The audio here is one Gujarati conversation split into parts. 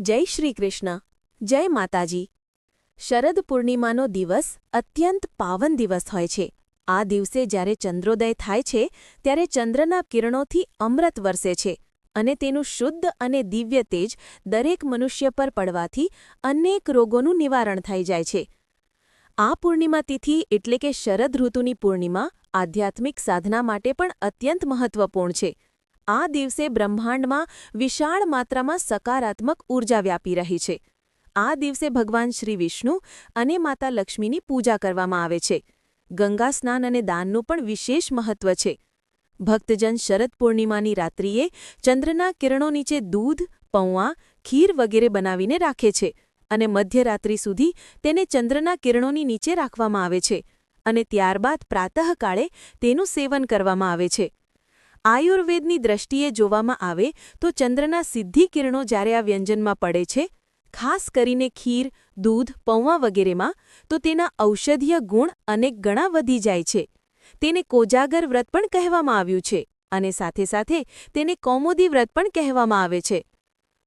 જય શ્રી કૃષ્ણ. જય માતાજી. શરદ પૂર્ણિમાનો દિવસ અત્યંત પાવન દિવસ હોય છે. આ દિવસે જ્યારે ચંદ્રોદય થાય છે, ત્યારે ચંદ્રના કિરણોથી અમૃત વરસે છે અને તેનું શુદ્ધ અને દિવ્ય તેજ દરેક મનુષ્ય પર પડવાથી અનેક રોગોનું નિવારણ થઈ જાય છે. આ પૂર્ણિમા તિથિ એટલે કે શરદ ઋતુની પૂર્ણિમા આધ્યાત્મિક સાધના માટે પણ અત્યંત મહત્વપૂર્ણ છે. આ દિવસે બ્રહ્માંડમાં વિશાળ માત્રામાં સકારાત્મક ઊર્જા વ્યાપી રહી છે. આ દિવસે ભગવાન શ્રી વિષ્ણુ અને માતા લક્ષ્મીની પૂજા કરવામાં આવે છે. ગંગા સ્નાન અને દાનનું પણ વિશેષ મહત્વ છે. ભક્તજન શરદ પૂર્ણિમાની રાત્રિએ ચંદ્રના કિરણો નીચે દૂધ પૌવા ખીર વગેરે બનાવીને રાખે છે અને મધ્યરાત્રિ સુધી તેને ચંદ્રના કિરણોની નીચે રાખવામાં આવે છે અને ત્યારબાદ પ્રાતઃકાળે તેનું સેવન કરવામાં આવે છે. આયુર્વેદની દ્રષ્ટિએ જોવામાં આવે તો ચંદ્રના સિદ્ધિ કિરણો જ્યારે આ વ્યંજનમાં પડે છે, ખાસ કરીને ખીર, દૂધ પૌવા વગેરેમાં, તો તેના ઔષધીય ગુણ અનેક ગણા વધી જાય છે. તેને કોજાગર વ્રત પણ કહેવામાં આવ્યું છે અને સાથે સાથે તેને કૌમુદી વ્રત પણ કહેવામાં આવે છે.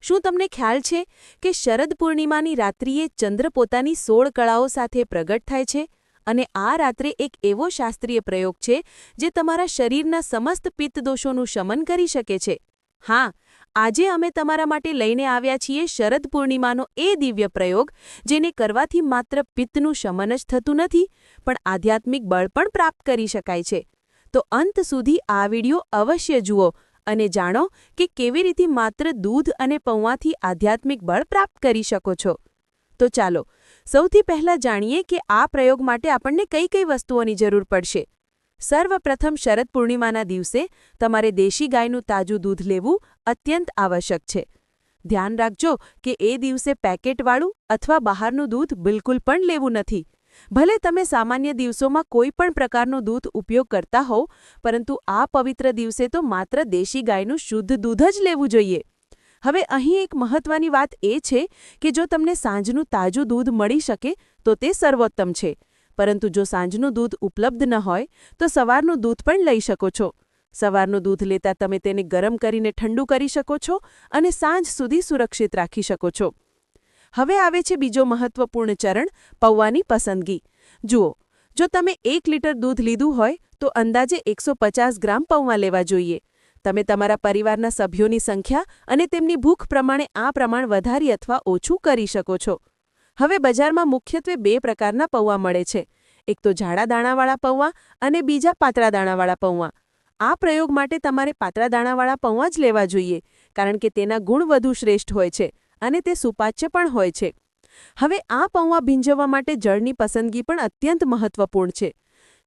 શું તમને ખ્યાલ છે કે શરદ પૂર્ણિમાની રાત્રિએ ચંદ્ર પોતાની સોળ કળાઓ સાથે પ્રગટ થાય છે? અને આ રાત્રે એક એવો શાસ્ત્રીય પ્રયોગ છે, જે તમારા શરીરના સમસ્ત પિત્તદોષોનું શમન કરી શકે છે. હા, આજે અમે તમારા માટે લઈને આવ્યા છીએ શરદ પૂર્ણિમાનો એ દિવ્ય પ્રયોગ, જેને કરવાથી માત્ર પિત્તનું શમન જ થતું નથી, પણ આધ્યાત્મિક બળ પણ પ્રાપ્ત કરી શકાય છે. તો અંત સુધી આ વિડિયો અવશ્ય જુઓ અને જાણો કે કેવી રીતે માત્ર દૂધ અને પૌવાથી આધ્યાત્મિક બળ પ્રાપ્ત કરી શકો છો. તો ચાલો, સૌથી પહેલા જાણીએ કે આ પ્રયોગ માટે આપણને કઈ કઈ વસ્તુઓની જરૂર પડશે. સર્વપ્રથમ શરદ પૂર્ણિમાના દિવસે તમારે દેશી ગાયનું તાજું દૂધ લેવું અત્યંત આવશ્યક છે. ધ્યાન રાખજો કે એ દિવસે પેકેટવાળું અથવા બહારનું દૂધ બિલકુલ પણ લેવું નથી. ભલે તમે સામાન્ય દિવસોમાં કોઈ પણ પ્રકારનું દૂધ ઉપયોગ કરતા હોવ, પરંતુ આ પવિત્ર દિવસે તો માત્ર દેશી ગાયનું શુદ્ધ દૂધ જ લેવું જોઈએ. હવે અહીં એક મહત્વની વાત એ છે કે જો તમને સાંજનું તાજું દૂધ મળી શકે, તો તે સર્વોત્તમ છે. પરંતુ જો સાંજનું દૂધ ઉપલબ્ધ ન હોય, તો સવારનું દૂધ પણ લઈ શકો છો. સવારનું દૂધ લેતા તમે તેને ગરમ કરીને ઠંડુ કરી શકો છો અને સાંજ સુધી સુરક્ષિત રાખી શકો છો. હવે આવે છે બીજો મહત્વપૂર્ણ ચરણ, પૌવાની પસંદગી. જુઓ, જો તમે એક લીટર દૂધ લીધું હોય, તો અંદાજે એકસો ગ્રામ પૌવા લેવા જોઈએ. તમે તમારા પરિવારના સભ્યોની સંખ્યા અને તેમની ભૂખ પ્રમાણે આ પ્રમાણ વધારી અથવા ઓછું કરી શકો છો. હવે બજારમાં મુખ્યત્વે બે પ્રકારના પૌવા મળે છે. એક તો જાડા દાણાવાળા પૌવા અને બીજા પાતળા દાણાવાળા પૌવા. આ પ્રયોગ માટે તમારે પાતળા દાણાવાળા પૌવા જ લેવા જોઈએ, કારણ કે તેના ગુણ વધુ શ્રેષ્ઠ હોય છે અને તે સુપાચ્ય પણ હોય છે. હવે આ પૌવા ભીંજવવા માટે જળની પસંદગી પણ અત્યંત મહત્વપૂર્ણ છે.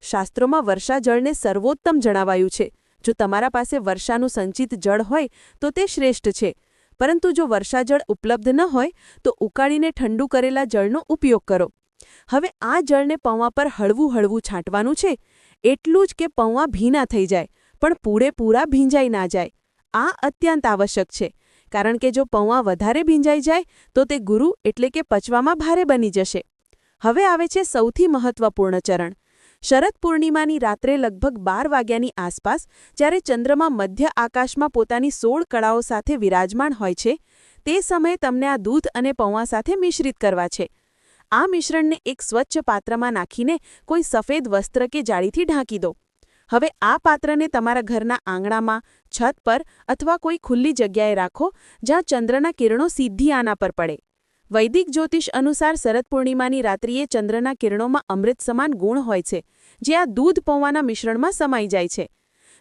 શાસ્ત્રોમાં વર્ષા જળને સર્વોત્તમ જણાવાયું છે. જો તમારા પાસે વર્ષાનું સંચિત જળ હોય, તો તે શ્રેષ્ઠ છે. પરંતુ જો વર્ષાજળ ઉપલબ્ધ ન હોય, તો ઉકાળીને ઠંડુ કરેલા જળનો ઉપયોગ કરો. હવે આ જળને પૌવા પર હળવું હળવું છાંટવાનું છે. એટલું જ કે પૌવા ભીના થઈ જાય, પણ પૂરેપૂરા ભીંજાઈ ના જાય. આ અત્યંત આવશ્યક છે. કારણ કે જો પૌવા વધારે ભીંજાઈ જાય, તો તે ગુરુ એટલે કે પચવામાં ભારે બની જશે. હવે આવે છે સૌથી મહત્વપૂર્ણ ચરણ. શરદ પૂર્ણિમાની રાત્રે લગભગ બાર વાગ્યાની આસપાસ, જ્યારે ચંદ્રમાં મધ્ય આકાશમાં પોતાની સોળ કળાઓ સાથે વિરાજમાન હોય છે, તે સમયે તમને આ દૂધ અને પૌવા સાથે મિશ્રિત કરવા છે. આ મિશ્રણને એક સ્વચ્છ પાત્રમાં નાખીને કોઈ સફેદ વસ્ત્ર કે જાળીથી ઢાંકી દો. હવે આ પાત્રને તમારા ઘરના આંગણામાં, છત પર અથવા કોઈ ખુલ્લી જગ્યાએ રાખો, જ્યાં ચંદ્રના કિરણો સીધી આના પર પડે. વૈદિક જ્યોતિષ અનુસાર શરદ પૂર્ણિમાની રાત્રિએ ચંદ્રના કિરણોમાં અમૃત સમાન ગુણ હોય છે, જે આ દૂધ પૌવાના મિશ્રણમાં સમાઈ જાય છે.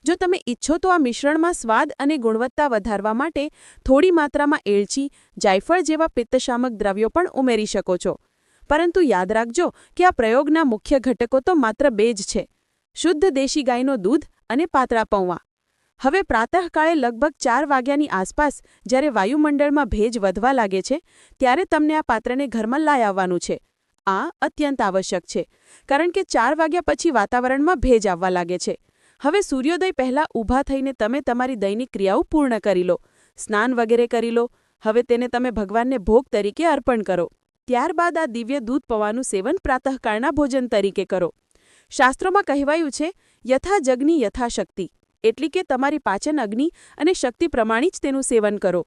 જો તમે ઈચ્છો તો આ મિશ્રણમાં સ્વાદ અને ગુણવત્તા વધારવા માટે થોડી માત્રામાં એલચી, જાયફળ જેવા પિત્તશામક દ્રવ્યો પણ ઉમેરી શકો છો. પરંતુ યાદ રાખજો કે આ પ્રયોગના મુખ્ય ઘટકો તો માત્ર બે જ છે. શુદ્ધ દેશી ગાયનો દૂધ અને પાતળા પૌવા. હવે પ્રાતઃકાળે લગભગ ચાર વાગ્યાની આસપાસ જ્યારે વાયુમંડળમાં ભેજ વધવા લાગે છે, ત્યારે તમને આ પાત્રને ઘરમાં લાઈ આવવાનું છે. આ અત્યંત આવશ્યક છે, કારણ કે ચાર વાગ્યા પછી વાતાવરણમાં ભેજ આવવા લાગે છે. હવે સૂર્યોદય પહેલાં ઊભા થઈને તમે તમારી દૈનિક ક્રિયાઓ પૂર્ણ કરી લો. સ્નાન વગેરે કરી લો. હવે તેને તમે ભગવાનને ભોગ તરીકે અર્પણ કરો. ત્યારબાદ આ દિવ્ય દૂધ પવાનું સેવન પ્રાતઃકાળના ભોજન તરીકે કરો. શાસ્ત્રોમાં કહેવાયું છે, યથા જગની યથાશક્તિ. એટલી કે તમારી પાચન અગ્નિ અને શક્તિ પ્રમાણે જ તેનું સેવન કરો.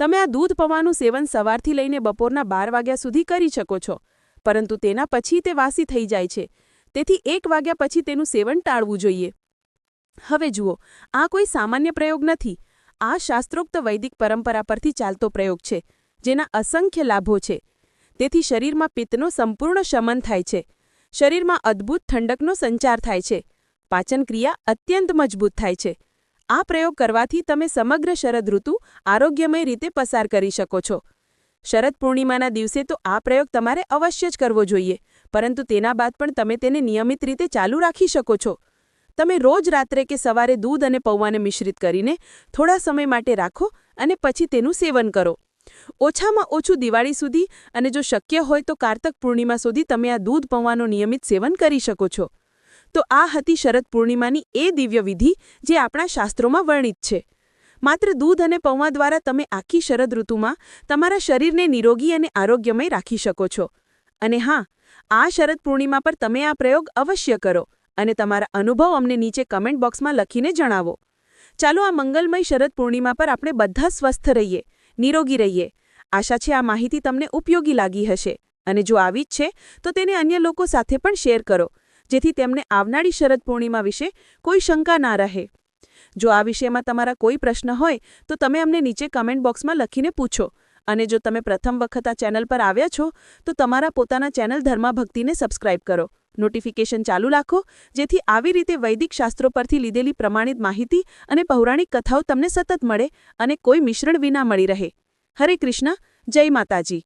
તમે આ દૂધ પવાનું સેવન સવારથી લઈને બપોરના બાર વાગ્યા સુધી કરી શકો છો. પરંતુ તેના પછી તે વાસી થઈ જાય છે. તેથી એક વાગ્યા પછી તેનું સેવન ટાળવું જોઈએ. હવે જુઓ, આ કોઈ સામાન્ય પ્રયોગ નથી. આ શાસ્ત્રોક્ત વૈદિક પરંપરા પરથી ચાલતો પ્રયોગ છે, જેના અસંખ્ય લાભો છે. તેથી શરીરમાં પિત્તનો સંપૂર્ણ શમન થાય છે. શરીરમાં અદ્ભુત ઠંડકનો સંચાર થાય છે. પાચન ક્રિયા અત્યંત મજબૂત થાય છે. આ પ્રયોગ કરવાથી તમે સમગ્ર શરદ ઋતુ આરોગ્યમય રીતે પસાર કરી શકો છો. શરદ પૂર્ણિમાના દિવસે તો આ પ્રયોગ તમારે અવશ્ય જ કરવો જોઈએ, પરંતુ તેના બાદ પણ તમે તેને નિયમિત રીતે ચાલુ રાખી શકો છો. તમે રોજ રાત્રે કે સવારે દૂધ અને પૌવાને મિશ્રિત કરીને થોડા સમય માટે રાખો અને પછી તેનું સેવન કરો. ઓછામાં ઓછું દિવાળી સુધી અને જો શક્ય હોય તો કાર્તક પૂર્ણિમા સુધી તમે આ દૂધ, પૌવાનો નિયમિત સેવન કરી શકો છો. તો આ હતી શરદ પૂર્ણિમાની એ દિવ્ય વિધિ જે આપણા શાસ્ત્રોમાં વર્ણિત છે. માત્ર દૂધ અને પૌવા દ્વારા તમે આખી શરદ ઋતુમાં તમારા શરીરને નિરોગી અને આરોગ્યમય રાખી શકો છો. અને હા, આ શરદ પૂર્ણિમા પર તમે આ પ્રયોગ અવશ્ય કરો અને તમારા અનુભવ અમને નીચે કમેન્ટ બોક્સમાં લખીને જણાવો. ચાલો આ મંગલમય શરદ પૂર્ણિમા પર આપણે બધા સ્વસ્થ રહીએ, નિરોગી રહીએ. આશા છે આ માહિતી તમને ઉપયોગી લાગી હશે. અને જો આવી જ છે, તો તેને અન્ય લોકો સાથે પણ શેર કરો. જેથી તેમને આવનારી શરદ પૂર્ણિમા વિશે કોઈ શંકા ના રહે. જો આ વિષયમાં તમારા કોઈ પ્રશ્ન હોય, તો તમે અમને નીચે કમેન્ટ બોક્સમાં લખીને પૂછો. અને જો તમે પ્રથમ વખત આ ચેનલ પર આવ્યા છો, તો તમારા પોતાના ચેનલ ધર્માભક્તિને સબસ્ક્રાઇબ કરો. નોટિફિકેશન ચાલુ રાખો, જેથી આવી રીતે વૈદિક શાસ્ત્રો પરથી લીધેલી પ્રમાણિત માહિતી અને પૌરાણિક કથાઓ તમને સતત મળે અને કોઈ મિશ્રણ વિના મળી રહે. હરે કૃષ્ણ, જય માતાજી.